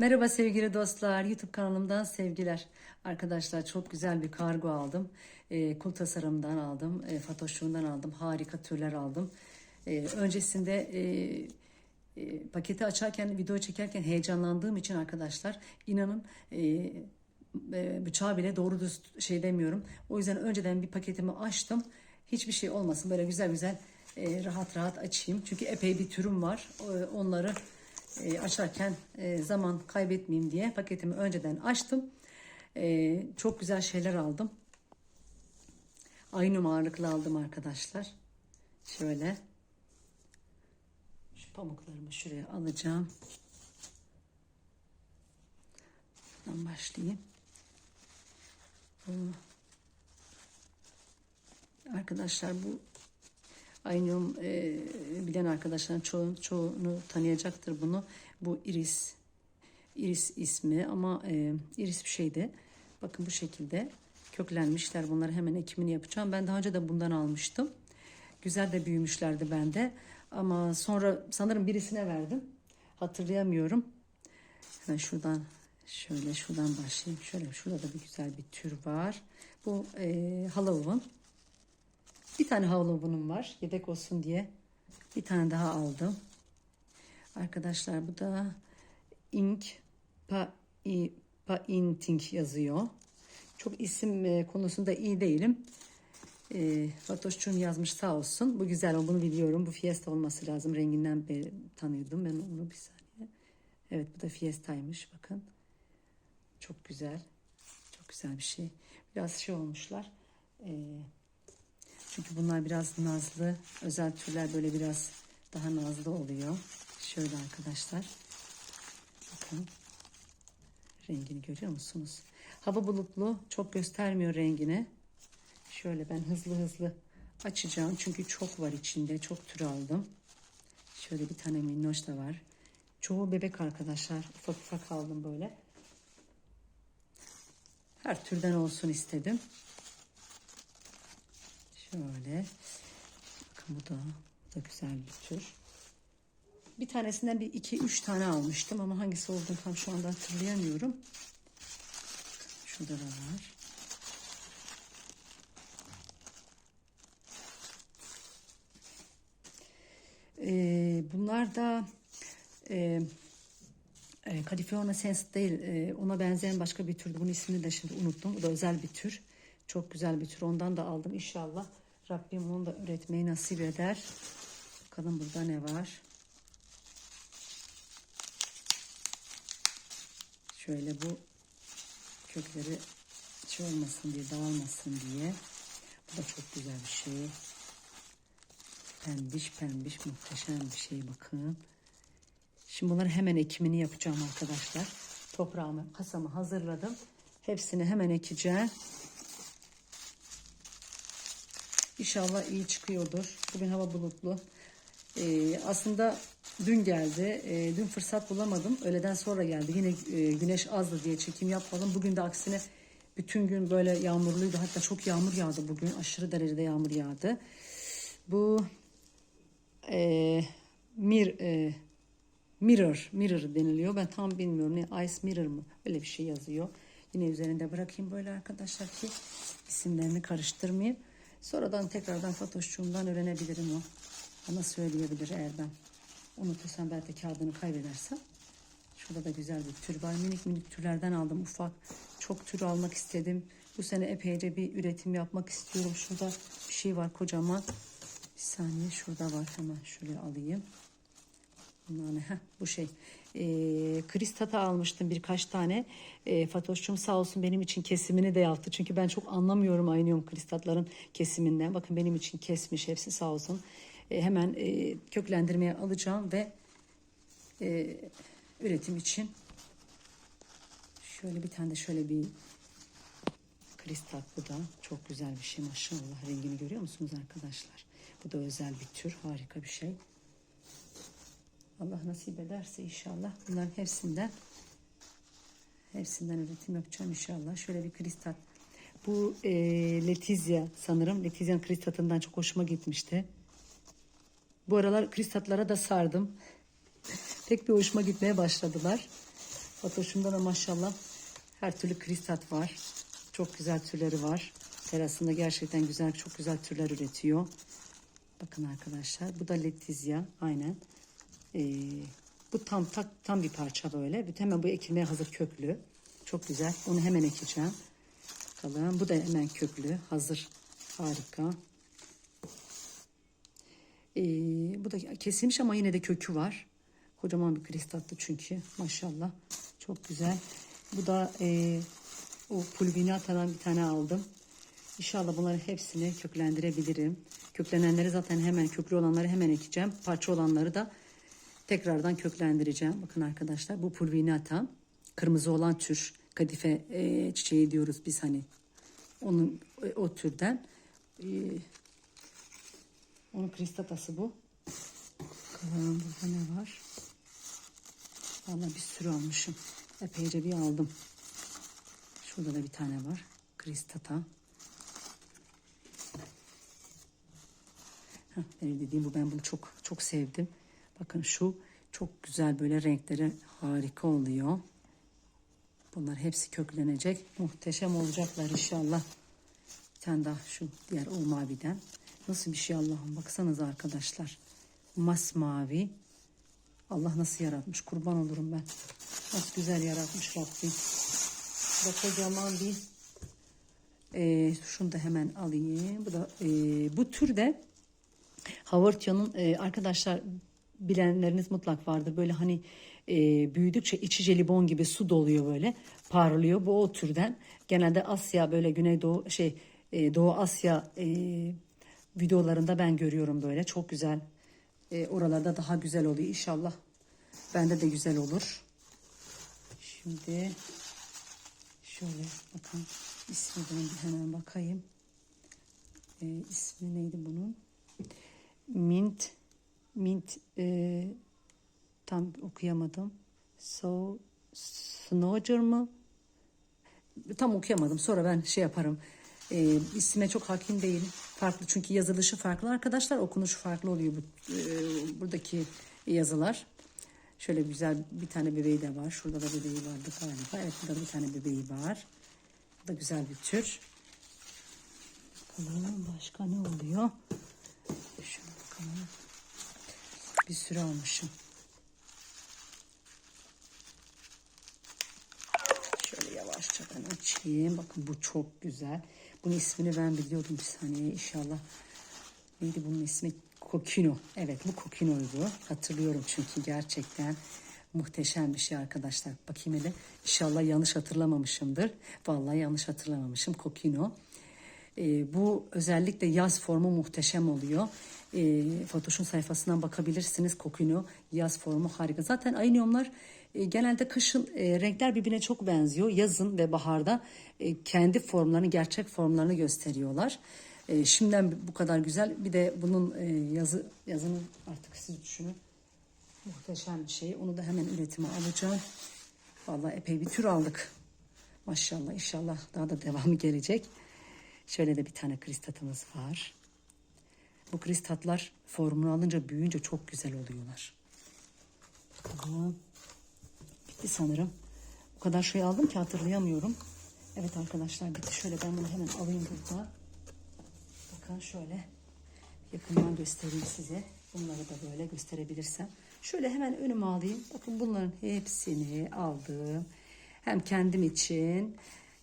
Merhaba sevgili dostlar, YouTube kanalımdan sevgiler. Arkadaşlar çok güzel bir kargo aldım. E, kul tasarımdan aldım, e, Fatoşluğundan aldım, harika türler aldım. E, öncesinde e, e, paketi açarken, video çekerken heyecanlandığım için arkadaşlar inanın e, e, bıçağı bile doğru düz şey demiyorum. O yüzden önceden bir paketimi açtım. Hiçbir şey olmasın böyle güzel güzel e, rahat rahat açayım. Çünkü epey bir türüm var. O- Onları e, açarken e, zaman kaybetmeyeyim diye paketimi önceden açtım. E, çok güzel şeyler aldım. Aynı ağırlıklı aldım arkadaşlar. Şöyle. Şu pamuklarımı şuraya alacağım. Buradan başlayayım. Arkadaşlar bu Aynum e, bilen arkadaşların çoğu, çoğunu tanıyacaktır bunu. Bu iris. Iris ismi ama e, iris bir şeydi. Bakın bu şekilde köklenmişler. Bunları hemen ekimini yapacağım. Ben daha önce de bundan almıştım. Güzel de büyümüşlerdi bende. Ama sonra sanırım birisine verdim. Hatırlayamıyorum. Hemen şuradan şöyle şuradan başlayayım. Şöyle şurada da bir güzel bir tür var. Bu e, halavun. Bir tane havlubunum var. Yedek olsun diye. Bir tane daha aldım. Arkadaşlar bu da ink pa, painting yazıyor. Çok isim e, konusunda iyi değilim. E, Fatoş'cum yazmış sağ olsun. Bu güzel o bunu biliyorum. Bu Fiesta olması lazım. Renginden beri tanıyordum ben onu bir saniye. Evet bu da Fiesta'ymış bakın. Çok güzel. Çok güzel bir şey. Biraz şey olmuşlar. Eee çünkü bunlar biraz nazlı. Özel türler böyle biraz daha nazlı oluyor. Şöyle arkadaşlar. Bakın. Rengini görüyor musunuz? Hava bulutlu. Çok göstermiyor rengini. Şöyle ben hızlı hızlı açacağım. Çünkü çok var içinde. Çok tür aldım. Şöyle bir tane minnoş da var. Çoğu bebek arkadaşlar. Ufak ufak aldım böyle. Her türden olsun istedim. Şöyle. Bakın bu da, bu da güzel bir tür. Bir tanesinden bir iki üç tane almıştım ama hangisi olduğunu tam şu anda hatırlayamıyorum. Şurada da var. Ee, bunlar da e, e, California Sense değil, e, ona benzeyen başka bir türdü. Bunun ismini de şimdi unuttum. Bu da özel bir tür. Çok güzel bir tür. Ondan da aldım. İnşallah Rabbim onu da üretmeyi nasip eder. Bakalım burada ne var. Şöyle bu kökleri şey olmasın diye, dağılmasın diye. Bu da çok güzel bir şey. Pembiş pembiş muhteşem bir şey bakın. Şimdi bunları hemen ekimini yapacağım arkadaşlar. Toprağımı, kasamı hazırladım. Hepsini hemen ekeceğim. İnşallah iyi çıkıyordur. Bugün hava bulutlu. Ee, aslında dün geldi. Ee, dün fırsat bulamadım. Öğleden sonra geldi. Yine e, güneş azdı diye çekim yapmadım. Bugün de aksine bütün gün böyle yağmurluydu. Hatta çok yağmur yağdı bugün. Aşırı derecede yağmur yağdı. Bu e, mir, e, mirror, mirror deniliyor. Ben tam bilmiyorum. Ne ice mirror mı? Öyle bir şey yazıyor. Yine üzerinde bırakayım böyle arkadaşlar ki isimlerini karıştırmayayım. Sonradan tekrardan Fatoşçuğumdan öğrenebilirim o. Bana söyleyebilir eğer ben unutursam belki kağıdını kaybedersem. Şurada da güzel bir tür var. Minik minik türlerden aldım ufak. Çok tür almak istedim. Bu sene epeyce bir üretim yapmak istiyorum. Şurada bir şey var kocaman. Bir saniye şurada var hemen şuraya alayım. Ne? Heh, bu şey. E, kristata almıştım birkaç tane. E, Fatoş'cum sağ olsun benim için kesimini de yaptı. Çünkü ben çok anlamıyorum aynıyum kristatların kesiminden. Bakın benim için kesmiş hepsi sağ olsun. E, hemen e, köklendirmeye alacağım ve e, üretim için şöyle bir tane de şöyle bir kristal bu da çok güzel bir şey maşallah rengini görüyor musunuz arkadaşlar bu da özel bir tür harika bir şey Allah nasip ederse inşallah bunların hepsinden hepsinden üretim yapacağım inşallah. Şöyle bir kristal. Bu e, Letizia sanırım. Letizia'nın kristatından çok hoşuma gitmişti. Bu aralar kristatlara da sardım. Pek bir hoşuma gitmeye başladılar. Fatoş'umda da maşallah her türlü kristat var. Çok güzel türleri var. Terasında gerçekten güzel, çok güzel türler üretiyor. Bakın arkadaşlar bu da letizya aynen. Ee, bu tam tak, tam bir parça böyle. Hemen bu ekilmeye hazır köklü. Çok güzel. Onu hemen ekeceğim. Bakalım. Bu da hemen köklü. Hazır. Harika. Ee, bu da kesilmiş ama yine de kökü var. Kocaman bir kristatlı çünkü. Maşallah. Çok güzel. Bu da e, o pulvinatadan bir tane aldım. İnşallah bunların hepsini köklendirebilirim. Köklenenleri zaten hemen köklü olanları hemen ekeceğim. Parça olanları da tekrardan köklendireceğim. Bakın arkadaşlar bu pulvinata. Kırmızı olan tür. Kadife e, çiçeği diyoruz biz hani. Onun e, o türden. E, onun kristatası bu. Bakalım burada ne var? Vallahi bir sürü almışım. Epeyce bir aldım. Şurada da bir tane var. Kristata. Heh, dediğim bu ben bunu çok çok sevdim. Bakın şu çok güzel böyle renkleri harika oluyor. Bunlar hepsi köklenecek. Muhteşem olacaklar inşallah. Bir tane daha şu diğer o maviden. Nasıl bir şey Allah'ım baksanıza arkadaşlar. Masmavi. Allah nasıl yaratmış kurban olurum ben. Nasıl güzel yaratmış Rabbim. Da kocaman bir e, şunu da hemen alayım. Bu da e, bu türde Havartyo'nun e, arkadaşlar bilenleriniz mutlak vardır. Böyle hani e, büyüdükçe içi jelibon gibi su doluyor böyle parlıyor. Bu o türden. Genelde Asya böyle Güneydoğu şey e, Doğu Asya e, videolarında ben görüyorum böyle. Çok güzel. E, oralarda daha güzel oluyor inşallah. Bende de güzel olur. Şimdi şöyle bakın ismi bir hemen bakayım. E, ismi neydi bunun? Mint Mint e, tam okuyamadım. So Snowger mı? Tam okuyamadım. Sonra ben şey yaparım. E, isime çok hakim değilim. Farklı çünkü yazılışı farklı arkadaşlar. Okunuşu farklı oluyor bu e, buradaki yazılar. Şöyle güzel bir tane bebeği de var. Şurada da bebeği vardı galiba. Evet burada da bir tane bebeği var. Bu da güzel bir tür. Bakalım başka ne oluyor? Şuna bakalım. Bir sürü almışım. Şöyle yavaşça ben açayım. Bakın bu çok güzel. Bunun ismini ben biliyordum bir saniye inşallah. Neydi bunun ismi? Kokino. Evet bu Kokino'ydu. Hatırlıyorum çünkü gerçekten muhteşem bir şey arkadaşlar. Bakayım hele. İnşallah yanlış hatırlamamışımdır. Vallahi yanlış hatırlamamışım. Kokino. Ee, bu özellikle yaz formu muhteşem oluyor. E, Photoshop sayfasından bakabilirsiniz. Kokino yaz formu harika. Zaten ayniyomlar e, genelde kışın e, renkler birbirine çok benziyor. Yazın ve baharda e, kendi formlarını, gerçek formlarını gösteriyorlar. E, şimdiden bu kadar güzel. Bir de bunun e, yazı yazını artık siz düşünün. Muhteşem bir şey. Onu da hemen üretime alacağım. Vallahi epey bir tür aldık. Maşallah inşallah daha da devamı gelecek. Şöyle de bir tane kristatımız var. Bu kristatlar formunu alınca büyüyünce çok güzel oluyorlar. Bakalım. Bitti sanırım. O kadar şey aldım ki hatırlayamıyorum. Evet arkadaşlar bitti. Şöyle ben bunu hemen alayım burada. Bakın şöyle yakından göstereyim size. Bunları da böyle gösterebilirsem. Şöyle hemen önüme alayım. Bakın bunların hepsini aldım. Hem kendim için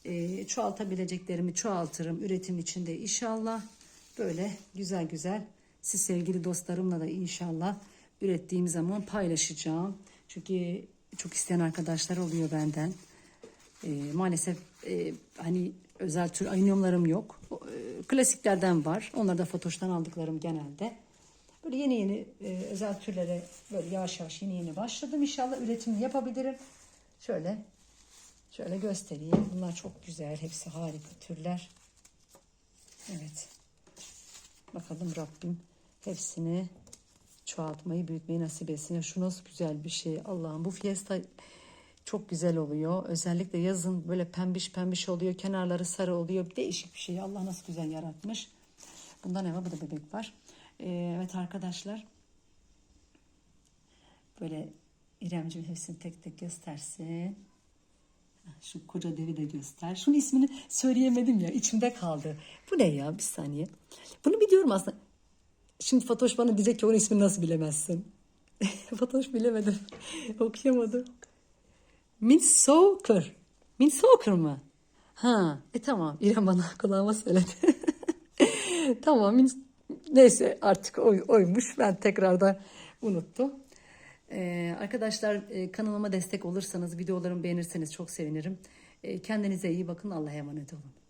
e, çoğaltabileceklerimi çoğaltırım. Üretim içinde inşallah. Böyle güzel güzel siz sevgili dostlarımla da inşallah ürettiğim zaman paylaşacağım. Çünkü çok isteyen arkadaşlar oluyor benden. E, maalesef e, hani özel tür aynıyumlarım yok. E, klasiklerden var. Onlar da Fatoş'tan aldıklarım genelde. Böyle yeni yeni e, özel türlere böyle yavaş yavaş yeni yeni başladım. İnşallah üretimini yapabilirim. Şöyle şöyle göstereyim. Bunlar çok güzel. Hepsi harika türler. Evet. Bakalım Rabbim hepsini çoğaltmayı, büyütmeyi nasip etsin. Şu nasıl güzel bir şey. Allah'ım bu fiesta çok güzel oluyor. Özellikle yazın böyle pembiş pembiş oluyor. Kenarları sarı oluyor. Değişik bir şey. Allah nasıl güzel yaratmış. Bunda ne var? Bu da bebek var. Ee, evet arkadaşlar. Böyle İremciğim hepsini tek tek göstersin. Şu koca devi de göster. Şunun ismini söyleyemedim ya. içimde kaldı. Bu ne ya? Bir saniye. Bunu biliyorum aslında. Şimdi Fatoş bana diyecek ki onun ismini nasıl bilemezsin? Fatoş bilemedim. Okuyamadım. Minsoccer. Minsoccer mı? Ha, e tamam. İrem bana kulağıma söyledi. tamam. Min... Neyse artık oy, oymuş. Ben tekrardan unuttum. Ee, arkadaşlar e, kanalıma destek olursanız, videolarımı beğenirseniz çok sevinirim. Ee, kendinize iyi bakın. Allah'a emanet olun.